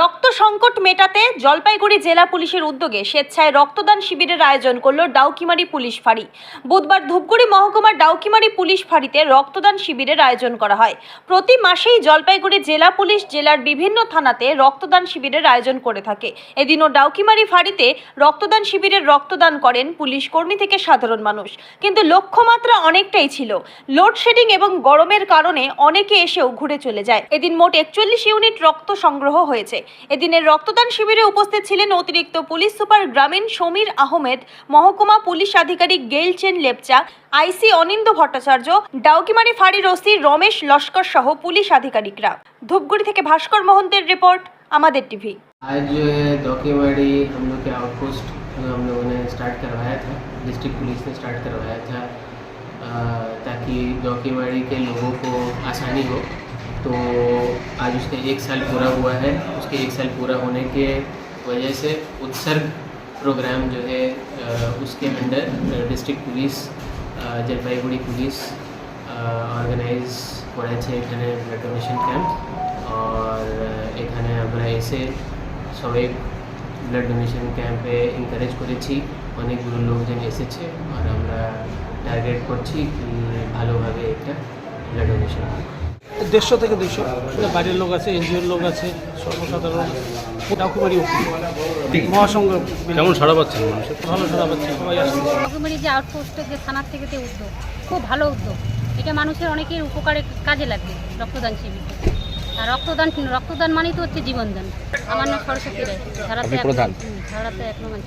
রক্ত সংকট মেটাতে জলপাইগুড়ি জেলা পুলিশের উদ্যোগে স্বেচ্ছায় রক্তদান শিবিরের আয়োজন করল ডাউকিমারি পুলিশ ফাঁড়ি। বুধবার ধূপগুড়ি মহকুমার ডাউকিমারি পুলিশ ফাঁড়িতে রক্তদান শিবিরের আয়োজন করা হয়। প্রতি মাসেই জলপাইগুড়ি জেলা পুলিশ জেলার বিভিন্ন থানাতে রক্তদান শিবিরের আয়োজন করে থাকে। এদিনও ডাউকিমারি ফাঁড়িতে রক্তদান শিবিরের রক্তদান করেন পুলিশ কর্মী থেকে সাধারণ মানুষ। কিন্তু লক্ষ্যমাত্রা অনেকটাই ছিল। লোডশেডিং এবং গরমের কারণে অনেকে এসেও ঘুরে চলে যায়। এদিন মোট একচল্লিশ ইউনিট রক্ত সংগ্রহ হয়েছে। এদিনের রক্তদান শিবিরে উপস্থিত ছিলেন অতিরিক্ত পুলিশ সুপার গ্রামীণ সমীর আহমেদ মহকুমা পুলিশ আধিকারিক গেইলচেন লেপচা আইসি অনিন্দ ভট্টাচার্য ডাউকিমারি ফাঁড়ির ওসি রমেশ লস্কর সহ পুলিশ আধিকারিকরা ধূপগুড়ি থেকে ভাস্কর মোহন্তের রিপোর্ট আমাদের টিভি आज जो है दौकीवाड़ी हम लोग के आउटपोस्ट जो हम लोगों ने स्टार्ट करवाया था डिस्ट्रिक्ट पुलिस ने स्टार्ट करवाया था अ, ताकि दौकीवाड़ी के लोगों को आसानी हो तो आज उसका एक साल पूरा हुआ है उसके एक साल पूरा होने के वजह से उत्सर्ग प्रोग्राम जो है अ, उसके अंडर डिस्ट्रिक्ट पुलिश अ, জলপাইগুড়ি পুলিশ অর্গানাইজ করেছে এখানে ব্লাড ডোনেশন ক্যাম্প আর আহ, এখানে আমরা এসে সবাই ব্লাড ডোনেশন ক্যাম্পে এনকারেজ করেছি অনেকগুলো লোকজন এসেছে আর আমরা টার্গেট করছি কি ভালোভাবে একটা ব্লাড ডোনেশন দেড়শো থেকে দুশো বাইরের লোক আছে এনজিওর লোক আছে সর্বসাধারণ। ডাকুমারি মহাসংঘ কেমন সাড়া পাচ্ছেন মানুষের? ভালো সারা পাচ্ছে সবাই আসছে। রকমারি যে থানার থেকে যে উদ্যোগ খুব ভালো উদ্যোগ। এটা মানুষের অনেকের উপকারে কাজে লাগবে রক্তদান শিবির আর রক্তদান রক্তদান মানেই তো হচ্ছে জীবনদান। আমার নাম সরস্বতী রায়। ধারাতে আপনি এক- প্রধান? ধারাতে এক প্রধান